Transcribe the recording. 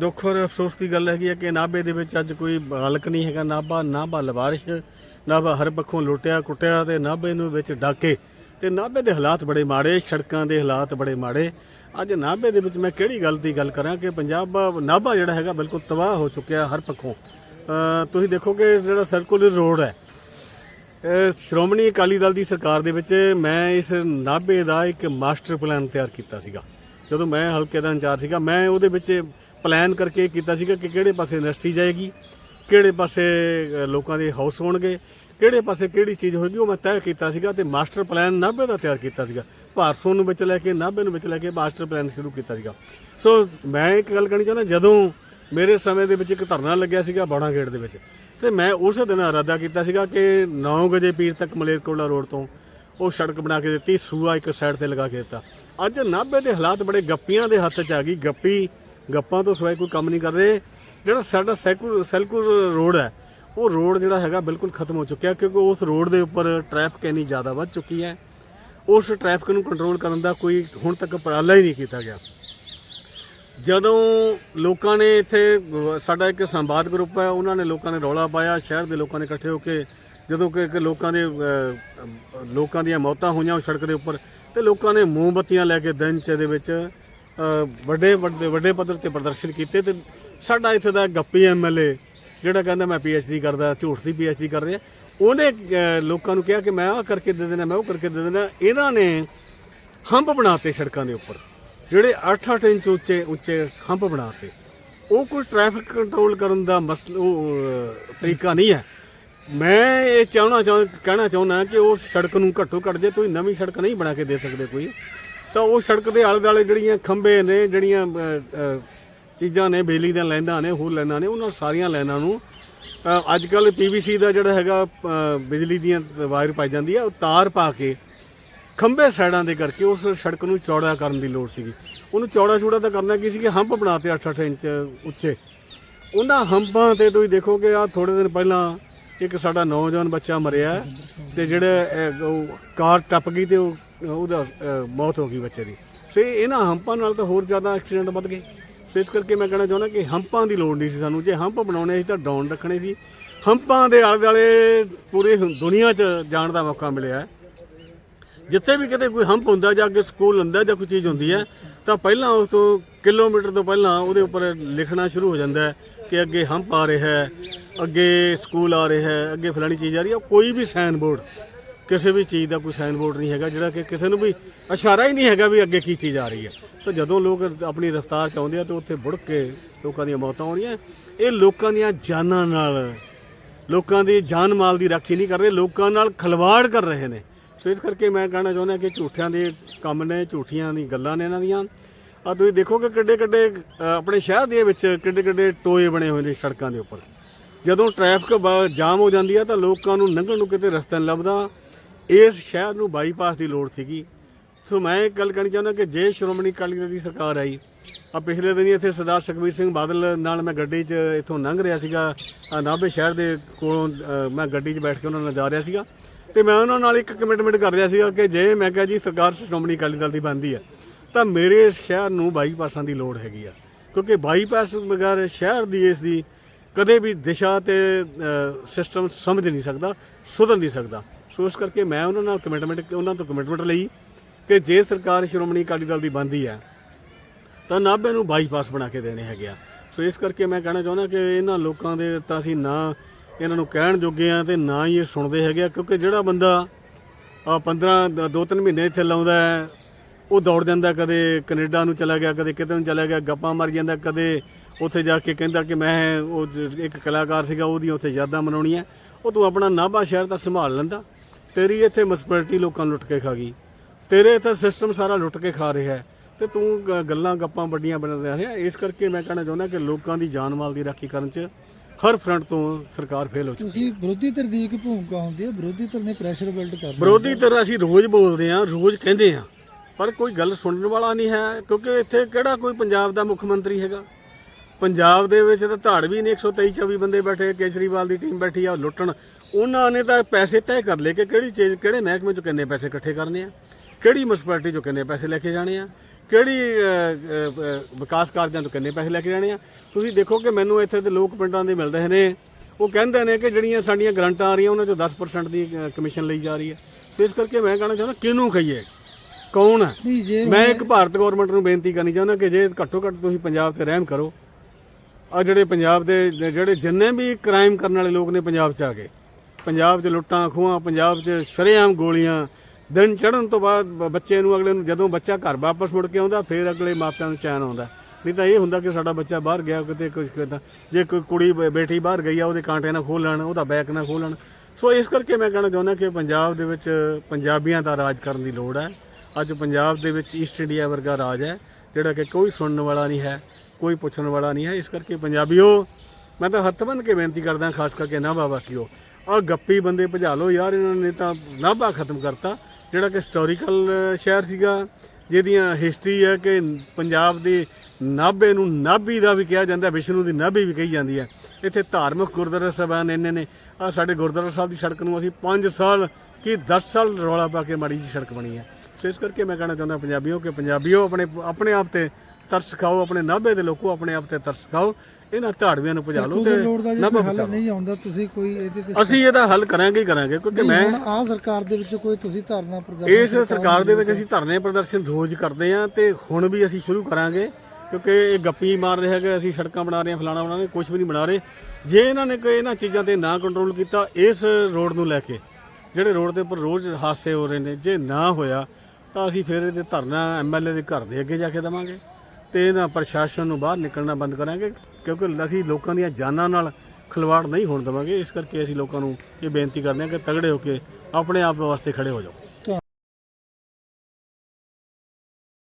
ਦੁੱਖ ਔਰ ਅਫਸੋਸ ਦੀ ਗੱਲ ਹੈਗੀ ਹੈ ਕਿ ਨਾਭੇ ਦੇ ਵਿੱਚ ਅੱਜ ਕੋਈ ਮਾਲਕ ਨਹੀਂ ਹੈਗਾ, ਨਾਭਾ ਨਾਭਾ ਲਵਾਰਿਸ਼, ਨਾਭਾ ਹਰ ਪੱਖੋਂ ਲੁੱਟਿਆ, ਕੁੱਟਿਆ ਤੇ ਨਾਭੇ ਨੂੰ ਵਿੱਚ ਡਾਕੇ। ਤੇ ਨਾਭੇ ਦੇ ਹਾਲਾਤ ਬੜੇ ਮਾੜੇ, ਸੜਕਾਂ ਦੇ ਹਾਲਾਤ ਬੜੇ ਮਾੜੇ। ਅੱਜ ਨਾਭੇ ਦੇ ਵਿੱਚ ਮੈਂ ਕਿਹੜੀ ਗੱਲ ਦੀ ਗੱਲ ਕਰਾਂ ਕਿ ਪੰਜਾਬ ਨਾਭਾ ਜਿਹੜਾ ਹੈਗਾ ਬਿਲਕੁਲ ਤਬਾਹ ਹੋ ਚੁੱਕਿਆ ਹਰ ਪੱਖੋਂ। ਤੁਸੀਂ ਦੇਖੋ ਕਿ ਜਿਹੜਾ ਸਰਕੂਲਰ ਰੋਡ ਹੈ ਸ਼੍ਰੋਮਣੀ ਅਕਾਲੀ ਦਲ ਦੀ ਸਰਕਾਰ ਦੇ ਵਿੱਚ ਮੈਂ ਇਸ ਨਾਭੇ ਦਾ ਇੱਕ ਮਾਸਟਰ ਪਲਾਨ ਤਿਆਰ ਕੀਤਾ ਸੀਗਾ। ਜਦੋਂ ਮੈਂ ਹਲਕੇ ਦਾ ਇੰਚਾਰਜ ਸੀਗਾ, ਮੈਂ ਉਹਦੇ ਵਿੱਚ ਪਲਾਨ ਕਰਕੇ ਕੀਤਾ ਸੀਗਾ ਕਿ ਕਿਹੜੇ ਪਾਸੇ ਇੰਡਸਟਰੀ ਜਾਏਗੀ, ਕਿਹੜੇ ਪਾਸੇ ਲੋਕਾਂ ਦੇ ਹਾਊਸ ਹੋਣਗੇ, ਕਿਹੜੇ ਪਾਸੇ ਕਿਹੜੀ ਚੀਜ਼ ਹੋਏਗੀ, ਉਹ ਮੈਂ ਤੈਅ ਕੀਤਾ ਸੀਗਾ ਤੇ ਮਾਸਟਰ ਪਲਾਨ ਨਾਭੇ ਦਾ ਤਿਆਰ ਕੀਤਾ ਸੀਗਾ। ਭਾਰਸੋਂ ਨੂੰ ਵਿੱਚ ਲੈ ਕੇ, ਨਾਭੇ ਨੂੰ ਵਿੱਚ ਲੈ ਕੇ ਮਾਸਟਰ ਪਲਾਨ ਸ਼ੁਰੂ ਕੀਤਾ ਸੀਗਾ। ਸੋ ਮੈਂ ਇੱਕ ਗੱਲ ਕਹਿਣੀ ਚਾਹੁੰਦਾ, ਜਦੋਂ ਮੇਰੇ ਸਮੇਂ ਦੇ ਵਿੱਚ ਇੱਕ ਧਰਨਾ ਲੱਗਿਆ ਸੀਗਾ ਬਾਣਾ ਗੇਟ ਦੇ ਵਿੱਚ, ਤੇ ਮੈਂ ਉਸੇ ਦਿਨ ਇਰਾਦਾ ਕੀਤਾ ਸੀਗਾ ਕਿ 9 ਵਜੇ ਪੀਰ ਤੱਕ ਮਲੇਰਕੋਟਲਾ ਰੋਡ ਤੋਂ ਉਹ ਸੜਕ ਬਣਾ ਕੇ ਦਿੱਤੀ, ਸੂਆ ਇੱਕ ਸਾਈਡ ਤੇ ਲਗਾ ਕੇ ਦਿੱਤਾ। ਅੱਜ ਨਾਭੇ ਦੇ ਹਾਲਾਤ ਬੜੇ ਗੱਪੀਆਂ ਦੇ ਹੱਥ 'ਚ ਆ ਗਈ, ਗੱਪੀ ਗੱਪਾਂ ਤੋਂ ਸਿਵਾਏ ਕੋਈ ਕੰਮ ਨਹੀਂ ਕਰ ਰਹੇ। ਜਿਹੜਾ ਸਾਡਾ ਸੈਕੂ ਸੈਲਕੂਰ ਰੋਡ ਹੈ, ਉਹ ਰੋਡ ਜਿਹੜਾ ਹੈਗਾ ਬਿਲਕੁਲ ਖਤਮ ਹੋ ਚੁੱਕਿਆ ਕਿਉਂਕਿ ਉਸ ਰੋਡ ਦੇ ਉੱਪਰ ਟ੍ਰੈਫਿਕ ਇੰਨੀ ਜ਼ਿਆਦਾ ਵੱਧ ਚੁੱਕੀ ਹੈ। ਉਸ ਟ੍ਰੈਫਿਕ ਨੂੰ ਕੰਟਰੋਲ ਕਰਨ ਦਾ ਕੋਈ ਹੁਣ ਤੱਕ ਉਪਰਾਲਾ ਹੀ ਨਹੀਂ ਕੀਤਾ ਗਿਆ। ਜਦੋਂ ਲੋਕਾਂ ਨੇ ਇੱਥੇ ਸਾਡਾ ਇੱਕ ਸੰਵਾਦ ਗਰੁੱਪ ਹੈ, ਉਹਨਾਂ ਨੇ ਲੋਕਾਂ ਨੇ ਰੌਲਾ ਪਾਇਆ, ਸ਼ਹਿਰ ਦੇ ਲੋਕਾਂ ਨੇ ਇਕੱਠੇ ਹੋ ਕੇ, ਜਦੋਂ ਕਿ ਲੋਕਾਂ ਦੇ ਲੋਕਾਂ ਦੀਆਂ ਮੌਤਾਂ ਹੋਈਆਂ ਉਸ ਸੜਕ ਦੇ ਉੱਪਰ, ਤੇ ਲੋਕਾਂ ਨੇ ਮੋਮਬੱਤੀਆਂ ਲੈ ਕੇ ਦਿਨ ਚ ਦੇ ਵਿੱਚ ਵੱਡੇ ਵੱਡੇ ਵੱਡੇ ਪੱਧਰ ਤੇ ਪ੍ਰਦਰਸ਼ਨ ਕੀਤੇ ਤੇ ਸਾਡਾ ਇੱਥੇ ਦਾ ਗੱਪੀ ਐਮਐਲਏ ਜਿਹੜਾ ਕਹਿੰਦਾ ਮੈਂ ਪੀਐਚਡੀ ਕਰਦਾ, ਝੂਠ ਦੀ ਪੀਐਚਡੀ ਕਰ ਰਿਹਾ। ਉਹਨੇ ਲੋਕਾਂ ਨੂੰ ਕਿਹਾ ਕਿ ਮੈਂ ਆਹ ਕਰਕੇ ਦੇ ਦੇਣਾ ਮੈਂ ਉਹ ਕਰਕੇ ਦੇ ਦੇਣਾ ਇਹਨਾਂ ਨੇ ਹੰਪ ਬਣਾਤੇ ਸੜਕਾਂ ਦੇ ਉੱਪਰ। ਜਿਹੜੇ 8-8 ਇੰਚ ਉੱਚੇ ਉੱਚੇ ਹੰਪ ਬਣਾਤੇ। ਉਹ ਕੋਈ ਟ੍ਰੈਫਿਕ ਕੰਟਰੋਲ ਕਰਨ ਦਾ ਮਸਲਾ ਉਹ ਤਰੀਕਾ ਨਹੀਂ ਹੈ। ਮੈਂ ਇਹ ਚਾਹਣਾ ਚਾਹ, ਕਹਿਣਾ ਚਾਹੁੰਦਾ ਕਿ ਉਹ ਸੜਕ ਨੂੰ ਘੱਟੋ ਘੱਟ ਜੇ ਤੁਸੀਂ ਨਵੀਂ ਸੜਕ ਨਹੀਂ ਬਣਾ ਕੇ ਦੇ ਸਕਦੇ ਕੋਈ ਤਾਂ ਉਹ ਸੜਕ ਦੇ ਆਲੇ ਦੁਆਲੇ ਜਿਹੜੀਆਂ ਖੰਭੇ ਨੇ ਜਿਹੜੀਆਂ ਚੀਜ਼ਾਂ ਨੇ ਬਿਜਲੀ ਦੀਆਂ ਲਾਈਨਾਂ ਨੇ ਹੋਰ ਲਾਈਨਾਂ ਨੇ ਉਹਨਾਂ ਸਾਰੀਆਂ ਲਾਈਨਾਂ ਨੂੰ ਅਹ, ਅੱਜ ਕੱਲ ਪੀਵੀਸੀ ਦਾ ਜਿਹੜਾ ਹੈਗਾ ਬਿਜਲੀ ਦੀਆਂ ਵਾਇਰ ਪਾਈ ਜਾਂਦੀ ਹੈ ਉਹ ਤਾਰ ਪਾ ਕੇ ਖੰਭੇ ਸਾਈਡਾਂ ਦੇ ਕਰਕੇ ਉਸ ਸੜਕ ਨੂੰ ਚੌੜਾ ਕਰਨ ਦੀ ਲੋੜ ਸੀਗੀ। ਉਹਨੂੰ ਚੌੜਾ ਚੂੜਾ ਤਾਂ ਕਰਨਾ ਕੀ ਸੀ ਕਿ ਹੰਪ ਬਣਾਤੇ 8-8 ਇੰਚ ਉੱਚੇ। ਉਹਨਾਂ ਹੰਪਾਂ ਤੇ ਤੁਸੀਂ ਦੇਖੋਗੇ ਆ ਥੋੜੇ ਦਿਨ ਪਹਿਲਾਂ ਇੱਕ ਸਾਡਾ ਨੌਜਵਾਨ ਬੱਚਾ ਮਰਿਆ ਤੇ ਜਿਹੜੇ ਉਹ ਕਾਰ ਟੱਪ ਗਈ ਤੇ ਉਹ ਉਹਦਾ ਅਹ, ਮੌਤ ਹੋ ਗਈ ਬੱਚੇ ਦੀ। ਸੋ ਇਹ- ਇਹਨਾਂ ਹੰਪਾਂ ਨਾਲ ਤਾਂ ਹੋਰ ਜ਼ਿਆਦਾ ਐਕਸੀਡੈਂਟ ਵੱਧ ਗਏ। ਸੋ ਇਸ ਕਰਕੇ ਮੈਂ ਕਹਿਣਾ ਚਾਹੁੰਦਾ ਕਿ ਹੰਪਾਂ ਦੀ ਲੋੜ ਨਹੀਂ ਸੀ ਸਾਨੂੰ। ਜੇ ਹੰਪ ਬਣਾਉਣੇ ਸੀ ਤਾਂ ਡਾਊਨ ਰੱਖਣੇ ਸੀ। ਹੰਪਾਂ ਦੇ ਆਲੇ ਦੁਆਲੇ ਪੂਰੀ ਦੁਨੀਆ 'ਚ ਜਾਣ ਦਾ ਮੌਕਾ ਮਿਲਿਆ ਹੈ। ਜਿੱਥੇ ਵੀ ਕਿਤੇ ਕੋਈ ਹੰਪ ਹੁੰਦਾ ਜਾਂ ਅੱਗੇ ਸਕੂਲ ਹੁੰਦਾ ਜਾਂ ਕੋਈ ਚੀਜ਼ ਹੁੰਦੀ ਹੈ ਤਾਂ ਪਹਿਲਾਂ ਉਸ ਤੋਂ ਕਿਲੋਮੀਟਰ ਤੋਂ ਪਹਿਲਾਂ ਉਹਦੇ ਉੱਪਰ ਲਿਖਣਾ ਸ਼ੁਰੂ ਹੋ ਜਾਂਦਾ ਹੈ ਕਿ ਅੱਗੇ ਹੰਪ ਆ ਰਿਹਾ ਹੈ ਅੱਗੇ ਸਕੂਲ ਆ ਰਿਹਾ ਹੈ ਅੱਗੇ ਫਲਾਣੀ ਚੀਜ਼ ਆ ਰਹੀ ਹੈ। ਕੋਈ ਵੀ ਸਾਈਨ ਬੋਰਡ ਕਿਸੇ ਵੀ ਚੀਜ਼ ਦਾ ਕੋਈ ਸਾਈਨ ਬੋਰਡ ਨਹੀਂ ਹੈਗਾ, ਜਿਹੜਾ ਕਿ ਕਿਸੇ ਨੂੰ ਵੀ ਇਸ਼ਾਰਾ ਹੀ ਨਹੀਂ ਹੈਗਾ ਵੀ ਅੱਗੇ ਕੀ ਚੀਜ਼ ਆ ਰਹੀ ਹੈ। ਤਾਂ ਜਦੋਂ ਲੋਕ ਆਪਣੀ ਰਫ਼ਤਾਰ ਚ ਆਉਂਦੇ ਆ ਤਾਂ ਉੱਥੇ ਬੁੜ ਕੇ ਲੋਕਾਂ ਦੀਆਂ ਮੌਤਾਂ ਹੋਣੀਆਂ। ਇਹ ਲੋਕਾਂ ਦੀਆਂ ਜਾਨਾਂ ਨਾਲ, ਲੋਕਾਂ ਦੀ ਜਾਨ ਮਾਲ ਦੀ ਰਾਖੀ ਨਹੀਂ ਕਰ ਰਹੇ, ਲੋਕਾਂ ਨਾਲ ਖਲਵਾੜ ਕਰ ਰਹੇ ਨੇ। ਸੋ ਇਸ ਕਰਕੇ ਮੈਂ ਕਹਿਣਾ ਚਾਹੁੰਦਾ ਕਿ ਝੂਠਿਆਂ ਦੇ ਕੰਮ ਨੇ, ਝੂਠੀਆਂ ਦੀ ਗੱਲਾਂ ਨੇ ਇਹਨਾਂ ਦੀਆਂ। ਆ ਤੁਸੀਂ ਦੇਖੋਗੇ ਕਿੱਡੇ ਕਿੱਡੇ ਆਪਣੇ ਸ਼ਹਿਰ ਦੇ ਵਿੱਚ ਕਿੱਡੇ ਕਿੱਡੇ ਟੋਏ ਬਣੇ ਹੋਏ ਨੇ ਸੜਕਾਂ ਦੇ ਉੱਪਰ। ਜਦੋਂ ਟ੍ਰੈਫਿਕ ਬ- ਜਾਮ ਹੋ ਜਾਂਦੀ ਹੈ ਤਾਂ ਲੋਕਾਂ ਨੂੰ ਲੰਘਣ ਨੂੰ ਕਿਤੇ ਰਸਤਾ ਨਹੀਂ ਲੱਭਦਾ। ਇਸ ਸ਼ਹਿਰ ਨੂੰ ਬਾਈਪਾਸ ਦੀ ਲੋੜ ਸੀਗੀ। ਸੋ ਮੈਂ ਇੱਕ ਗੱਲ ਕਹਿਣੀ ਚਾਹੁੰਦਾ ਕਿ ਜੇ ਸ਼੍ਰੋਮਣੀ ਅਕਾਲੀ ਦਲ ਦੀ ਸਰਕਾਰ ਆਈ ਆ ਪਿਛਲੇ ਦਿਨੀ ਇੱਥੇ ਸਰਦਾਰ ਸੁਖਬੀਰ ਸਿੰਘ ਬਾਦਲ ਨਾਲ ਮੈਂ ਗੱਡੀ 'ਚ ਇੱਥੋਂ ਲੰਘ ਰਿਹਾ ਸੀਗਾ। ਨਾਭੇ ਸ਼ਹਿਰ ਦੇ ਕੋਲੋਂ ਮੈਂ ਗੱਡੀ 'ਚ ਬੈਠ ਕੇ ਉਹਨਾਂ ਨਾਲ ਜਾ ਰਿਹਾ ਸੀਗਾ। ਤੇ ਮੈਂ ਉਹਨਾਂ ਨਾਲ ਇੱਕ ਕਮਿਟਮੈਂਟ ਕਰ ਰਿਹਾ ਸੀਗਾ ਕਿ ਜੇ ਮੈਂ ਕਿਹਾ ਜੀ ਸਰਕਾਰ ਸ਼੍ਰੋਮਣੀ ਅਕਾਲੀ ਦਲ ਦੀ ਬਣਦੀ ਆ, ਤਾਂ ਮੇਰੇ ਇਸ ਸ਼ਹਿਰ ਨੂੰ ਬਾਈਪਾਸਾਂ ਦੀ ਲੋੜ ਹੈਗੀ ਆ। ਕਿਉਂਕਿ ਬਾਈਪਾਸ ਬਗੈਰ ਸ਼ਹਿਰ ਦੀ ਇਸ ਦੀ ਕਦੇ ਵੀ ਦਿਸ਼ਾ ਤੇ ਸਿਸਟਮ ਸਮਝ ਨਹੀਂ ਸਕਦਾ, ਸੁਧਰ ਨਹੀਂ ਸਕਦਾ। ਸੋ ਇਸ ਕਰਕੇ ਮੈਂ ਉਹਨਾਂ ਨਾਲ ਕਮਿਟਮੈਂਟ ਉਹਨਾਂ ਤੋਂ ਕਮਿਟਮੈਂਟ ਲਈ ਕਿ ਜੇ ਸਰਕਾਰ ਸ਼੍ਰੋਮਣੀ ਅਕਾਲੀ ਦਲ ਦੀ ਬਣਦੀ ਹੈ, ਤਾਂ ਨਾਭੇ ਨੂੰ ਬਾਈਪਾਸ ਬਣਾ ਕੇ ਦੇਣੇ ਹੈਗੇ ਆ। ਸੋ ਇਸ ਕਰਕੇ ਮੈਂ ਕਹਿਣਾ ਚਾਹੁੰਦਾ ਕਿ ਇਹਨਾਂ ਲੋਕਾਂ ਦੇ ਤਾਂ ਅਸੀਂ ਨਾ ਇਹਨਾਂ ਨੂੰ ਕਹਿਣ ਜੋਗੇ ਆ ਤੇ ਨਾ ਹੀ ਇਹ ਸੁਣਦੇ ਹੈਗੇ ਆ, ਕਿਉਂਕਿ ਜਿਹੜਾ ਬੰਦਾ ਆ 15 ਦ- ਦੋ ਤਿੰਨ ਮਹੀਨੇ ਇੱਥੇ ਲਾਉਂਦਾ ਹੈ, ਉਹ ਦੌੜ ਜਾਂਦਾ ਕਦੇ ਕੈਨੇਡਾ ਨੂੰ ਚਲਾ ਗਿਆ, ਕਦੇ ਕਿਤੇ ਨੂੰ ਚਲਾ ਗਿਆ, ਗੱਪਾਂ ਮਾਰ ਜਾਂਦਾ, ਕਦੇ ਉੱਥੇ ਜਾ ਕੇ ਕਹਿੰਦਾ ਕਿ ਮੈਂ ਉਹ ਇੱਕ ਕਲਾਕਾਰ ਸੀਗਾ ਉਹਦੀ ਉੱਥੇ ਯਾਦਾਂ ਮਨਾਉਣੀਆਂ। ਉਹ ਤੂੰ ਆਪਣਾ ਨਾਭਾ ਸ਼ਹਿਰ ਤਾਂ ਸੰਭਾਲ ਲੈਂਦਾ। ਤੇਰੀ ਇੱਥੇ ਮਿਊਨਿਸਪੈਲਿਟੀ ਲੋਕਾਂ ਨੂੰ ਲੁੱਟ ਕੇ ਖਾ ਗਈ। ਤੇਰੇ ਤਾਂ ਸਿਸਟਮ ਸਾਰਾ ਲੁੱਟ ਕੇ ਖਾ ਰਿਹਾ ਹੈ। ਤੇ ਤੂੰ ਗ- ਗੱਲਾਂ ਗੱਪਾਂ ਵੱਡੀਆਂ ਬਣ ਰਿਹਾ ਹੈ। ਇਸ ਕਰਕੇ ਮੈਂ ਕਹਿਣਾ ਚਾਹੁੰਦਾ ਕਿ ਲੋਕਾਂ ਦੀ ਜਾਨ ਮਾਲ ਦੀ ਰਾਖੀ ਕਰਨ 'ਚ ਹਰ ਫਰੰਟ ਤੋਂ ਸਰਕਾਰ ਫੇਲ ਹੋ ਚੁੱਕੀ ਤੁਸੀਂ ਵਿਰੋਧੀ ਧਿਰ ਦੀ ਇੱਕ ਭੂਮਿਕਾ ਹੁੰਦੀ ਹੈ। ਵਿਰੋਧੀ ਧਿਰ ਨੇ ਪ੍ਰੈਸ਼ਰ ਬਿਲਡ ਕਰਨਾ ਵਿਰੋਧੀ ਧਿਰ ਅਸੀਂ ਰੋਜ਼ ਬੋਲਦੇ ਹਾਂ ਰੋਜ਼ ਕਹਿੰਦੇ ਹਾਂ। ਪਰ ਕੋਈ ਗੱਲ ਸੁਣਨ ਵਾਲਾ ਨਹੀਂ ਹੈ ਕਿਉਂਕਿ ਇੱਥੇ ਕਿਹੜਾ ਕੋਈ ਪੰਜਾਬ ਦਾ ਮੁੱਖ ਮੰਤਰੀ ਹੈਗਾ? ਪੰਜਾਬ ਦੇ ਵਿੱਚ ਤਾਂ ਧਾੜ ਵੀ ਨੇ 123 24 ਬੰਦੇ ਬੈਠੇ ਕੇਜਰੀਵਾਲ ਦੀ ਟੀਮ ਬੈਠੀ ਆ ਲੁੱਟਣ। ਉਹਨਾਂ ਨੇ ਤਾਂ ਪੈਸੇ ਤੈਅ ਕਰ ਲਏ ਕਿ ਕਿਹੜੀ ਚੀਜ਼ ਕਿਹੜੇ ਮਹਿਕਮੇ ਚੋਂ ਕਿੰਨੇ ਪੈਸੇ ਇਕੱਠੇ ਕਰਨੇ ਆ? ਕਿਹੜੀ ਮਿਊਨਿਸਪੈਲਿਟੀ ਚੋਂ ਕਿੰਨੇ ਪੈਸੇ ਲੈ ਕੇ ਜਾਣੇ ਆ? ਕਿਹੜੀ ਵਿਕਾਸ ਕਾਰਜਾਂ ਤੋਂ ਕਿੰਨੇ ਪੈਸੇ ਲੈ ਕੇ ਜਾਣੇ ਆ? ਤੁਸੀਂ ਦੇਖੋ ਕਿ ਮੈਨੂੰ ਇੱਥੇ ਦੇ ਲੋਕ ਪਿੰਡਾਂ ਦੇ ਮਿਲ ਰਹੇ ਨੇ। ਉਹ ਕਹਿੰਦੇ ਨੇ ਕਿ ਜਿਹੜੀਆਂ ਸਾਡੀਆਂ ਗਰੰਟਾਂ ਆ ਰਹੀਆਂ ਉਹਨਾਂ ਚੋਂ 10% ਦੀ ਕਮਿਸ਼ਨ ਲਈ ਜਾ ਰਹੀ ਹੈ ਸੋ ਇਸ ਕਰਕੇ ਮੈਂ ਕਹਿਣਾ ਚਾਹੁੰਦਾ ਕਿਹਨੂੰ ਕਹੀਏ? ਕੌਣ ਹੈ ਮੈਂ ਇੱਕ ਭਾਰਤ ਗਵਰਨਮੈਂਟ ਨੂੰ ਬੇਨਤੀ ਕਰਨੀ ਚਾਹੁੰਦਾ ਕਿ ਜੇ ਘੱਟੋ ਘੱਟ ਤੁਸੀਂ ਪੰਜਾਬ ਤੇ ਰਹਿਮ ਕਰੋ ਆ ਜਿਹੜੇ ਪੰਜਾਬ ਦੇ ਜਿਹੜੇ ਜਿੰਨੇ ਵੀ ਕ੍ਰਾਈਮ ਕਰਨ ਵਾਲੇ ਲੋਕ ਨੇ ਪੰਜਾਬ 'ਚ ਆ ਗਏ। ਪੰਜਾਬ 'ਚ ਲੁੱਟਾਂ, ਖੋਹਾਂ, ਪੰਜਾਬ 'ਚ ਸ਼ਰੇਆਮ ਗੋਲੀਆਂ। ਦਿਨ ਚੜ੍ਹਨ ਤੋਂ ਬਾਅਦ ਬੱਚੇ ਨੂੰ ਅਗਲੇ ਨੂੰ ਜਦੋਂ ਬੱਚਾ ਘਰ ਵਾਪਸ ਮੁੜ ਕੇ ਆਉਂਦਾ, ਫਿਰ ਅਗਲੇ ਮਾਪਿਆਂ ਨੂੰ ਚੈਨ ਆਉਂਦਾ। ਨਹੀਂ ਤਾਂ ਇਹ ਹੁੰਦਾ ਕਿ ਸਾਡਾ ਬੱਚਾ ਬਾਹਰ ਗਿਆ, ਕਿਤੇ ਕੁਝ ਕਰਦਾ। ਜੇ ਕੋਈ ਕੁੜੀ ਬੇਟੀ ਬਾਹਰ ਗਈ ਆ, ਉਹਦੇ ਕਾਂਟੇ ਨਾ ਖੋਲਣ ਉਹਦਾ ਬੈਕ ਨਾ ਖੋਲਣ ਸੋ ਇਸ ਕਰਕੇ ਮੈਂ ਕਹਿਣਾ ਚਾਹੁੰਦਾ ਕਿ ਪੰਜਾਬ ਦੇ ਵਿੱਚ ਪੰਜਾਬੀਆਂ ਦਾ ਰਾਜ ਕਰਨ ਦੀ ਲੋੜ ਹੈ। ਅੱਜ ਪੰਜਾਬ ਦੇ ਵਿੱਚ ਈਸਟ ਇੰਡੀਆ ਵਰਗਾ ਰਾਜ ਹੈ, ਜਿਹੜਾ ਕਿ ਕੋਈ ਸੁਣਨ ਵਾਲਾ ਨਹੀਂ ਹੈ। ਕੋਈ ਪੁੱਛਣ ਵਾਲਾ ਨਹੀਂ ਹੈ। ਇਸ ਕਰਕੇ ਪੰਜਾਬੀਓ, ਮੈਂ ਤਾਂ ਹੱਥ ਬੰਨ੍ਹ ਕੇ ਬੇਨਤੀ ਕਰਦਾ, ਖਾਸ ਕਰਕੇ ਨਾਭਾ ਵਾਸੀਓ ਆ ਗੱਪੀ ਬੰਦੇ ਭਜਾ ਲਓ ਯਾਰ, ਇਹਨਾਂ ਨੇ ਤਾਂ ਨਾਭਾ ਖਤਮ ਕਰਤਾ, ਜਿਹੜਾ ਕਿ ਹਿਸਟੋਰੀਕਲ ਸ਼ਹਿਰ ਸੀਗਾ, ਜਿਹਦੀਆਂ ਹਿਸਟਰੀ ਹੈ ਕਿ ਪੰਜਾਬ ਦੇ ਨਾਭੇ ਨੂੰ ਨਾਭੀ ਦਾ ਵੀ ਕਿਹਾ ਜਾਂਦਾ, ਵਿਸ਼ਨੂੰ ਦੀ ਨਾਭੀ ਵੀ ਕਹੀ ਜਾਂਦੀ ਹੈ। ਇੱਥੇ ਧਾਰਮਿਕ ਗੁਰਦੁਆਰਾ ਸਾਹਿਬਾਨ ਇੰਨੇ ਨੇ। ਆ ਸਾਡੇ ਗੁਰਦੁਆਰਾ ਸਾਹਿਬ ਦੀ ਸੜਕ ਨੂੰ ਅਸੀਂ 5 ਸਾਲ ਕੀ 10 ਸਾਲ ਰੌਲਾ ਪਾ ਕੇ ਮਾੜੀ ਜੀ ਸੜਕ ਬਣੀ ਹੈ। ਸੋ ਇਸ ਕਰਕੇ ਮੈਂ ਕਹਿਣਾ ਚਾਹੁੰਦਾ, ਪੰਜਾਬੀਓ, ਕਿ ਪੰਜਾਬੀਓ ਆਪਣੇ ਆਪਣੇ ਆਪ ਤੇ ਤਰਸ ਖਾਓ ਆਪਣੇ ਨਾਭੇ ਦੇ ਲੋਕੋ ਆਪਣੇ ਆਪ ਤੇ ਤਰਸ ਖਾਓ ਇਹਨਾਂ ਧਾੜਵੀਆਂ ਨੂੰ ਭਜਾ ਲਓ ਤੇ ਨਾਭਾ ਬਚਾਓ ਨਹੀਂ ਆਉਂਦਾ ਤੁਸੀਂ ਕੋਈ ਇਹਦੇ ਤੇ ਅਸੀਂ ਇਹਦਾ ਹੱਲ ਕਰਾਂਗੇ ਹੀ ਕਰਾਂਗੇ ਕਿਉਂਕਿ ਮੈਂ ਆ ਸਰਕਾਰ ਦੇ ਵਿੱਚ ਕੋਈ ਤੁਸੀਂ ਧਰਨਾ ਪ੍ਰਦਰਸ਼ਨ ਇਸ ਸਰਕਾਰ ਦੇ ਵਿੱਚ ਅਸੀਂ ਧਰਨੇ ਪ੍ਰਦਰਸ਼ਨ ਰੋਜ਼ ਕਰਦੇ ਹਾਂ ਤੇ ਹੁਣ ਵੀ ਅਸੀਂ ਸ਼ੁਰੂ ਕਰਾਂਗੇ ਕਿਉਂਕਿ ਇਹ ਗੱਪੀ ਮਾਰ ਰਹੇ ਹੈਗੇ ਅਸੀਂ ਸੜਕਾਂ ਬਣਾ ਰਹੇ ਹਾਂ ਫਲਾਣਾ ਬਣਾ ਰਹੇ ਕੁਝ ਵੀ ਨਹੀਂ ਬਣਾ ਰਹੇ। ਜੇ ਇਹਨਾਂ ਨੇ ਕੋਈ ਇਹਨਾਂ ਚੀਜ਼ਾਂ ਤੇ ਨਾ ਕੰਟਰੋਲ ਕੀਤਾ ਇਸ ਰੋਡ ਨੂੰ ਲੈ ਕੇ ਜਿਹੜੇ ਰੋਡ ਦੇ ਉੱਪਰ ਰੋਜ਼ ਹਾਦਸੇ ਹੋ ਰਹੇ ਨੇ ਜੇ ਨਾ ਹੋਇਆ ਤਾਂ ਅਸੀਂ ਫਿਰ ਇਹਦੇ ਧਰਨਾ ਐਮਐਲਏ ਦੇ ਘਰ ਦੇ ਅੱਗੇ ਜਾ ਕੇ ਦੇਵਾਂਗੇ। ਤੇ ਇਹਨਾਂ ਪ੍ਰਸ਼ਾਸਨ ਨੂੰ ਬਾਹਰ ਨਿਕਲਣਾ ਬੰਦ ਕਰਾਂਗੇ, ਕਿਉਂਕਿ ਅਸੀਂ ਲੋਕਾਂ ਦੀਆਂ ਜਾਨਾਂ ਨਾਲ ਖਿਲਵਾੜ ਨਹੀਂ ਹੋਣ ਦੇਵਾਂਗੇ। ਇਸ ਕਰਕੇ ਅਸੀਂ ਲੋਕਾਂ ਨੂੰ ਇਹ ਬੇਨਤੀ ਕਰਦੇ ਹਾਂ ਕਿ ਤਗੜੇ ਹੋ ਕੇ ਆਪਣੇ ਆਪ ਵਾਸਤੇ ਖੜੇ ਹੋ ਜਾਓ।